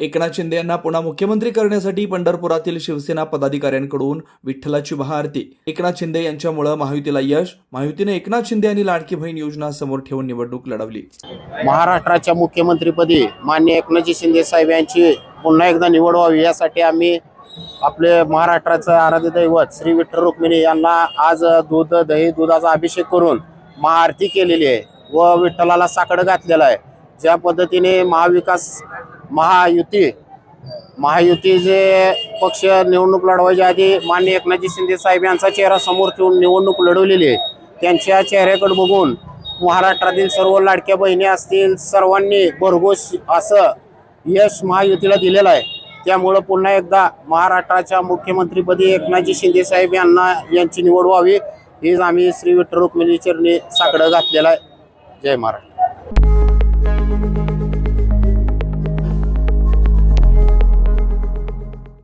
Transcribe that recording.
एकनाथ शिंदे यांना पुन्हा मुख्यमंत्री करण्यासाठी पंढरपुरातील शिवसेना पदाधिकाऱ्यांकडून विठ्ठलाची महाआरती एकनाथ शिंदे यांच्यामुळे महायुतीला यश महायुतीने एकनाथ शिंदे आणि लाडकी बहीण योजना समोर ठेवून निवडणूक लढवली. महाराष्ट्राच्या मुख्यमंत्रीपदी मान्य एकनाथजी शिंदे साहेब यांची पुन्हा एकदा निवड व्हावी यासाठी आम्ही आपले महाराष्ट्राचं आराध्य दैवत श्री विठ्ठल रुक्मिणी यांना आज दूध दही दुधाचा अभिषेक करून महाआरती केलेली आहे व विठ्ठलाला साकडं घातलेलं आहे. ज्या पद्धतीने महाविकास महायुती. महायुतीचे पक्ष निवडणूक लढवायच्या आधी मान्य एकनाथजी शिंदे साहेब यांचा चेहरा समोर ठेवून निवडणूक लढवलेली आहे. त्यांच्या चेहऱ्याकडे बघून महाराष्ट्रातील सर्व लाडक्या बहिणी असतील सर्वांनी भरघोस असं यश महायुतीला दिलेलं आहे. त्यामुळं पुन्हा एकदा महाराष्ट्राच्या मुख्यमंत्रीपदी एकनाथजी शिंदे साहेब यांना यांची निवड व्हावी. हेच आम्ही श्री विठ्ठल रुक्मिणी चरणी साकडं घातलेलं आहे. जय महाराष्ट्र.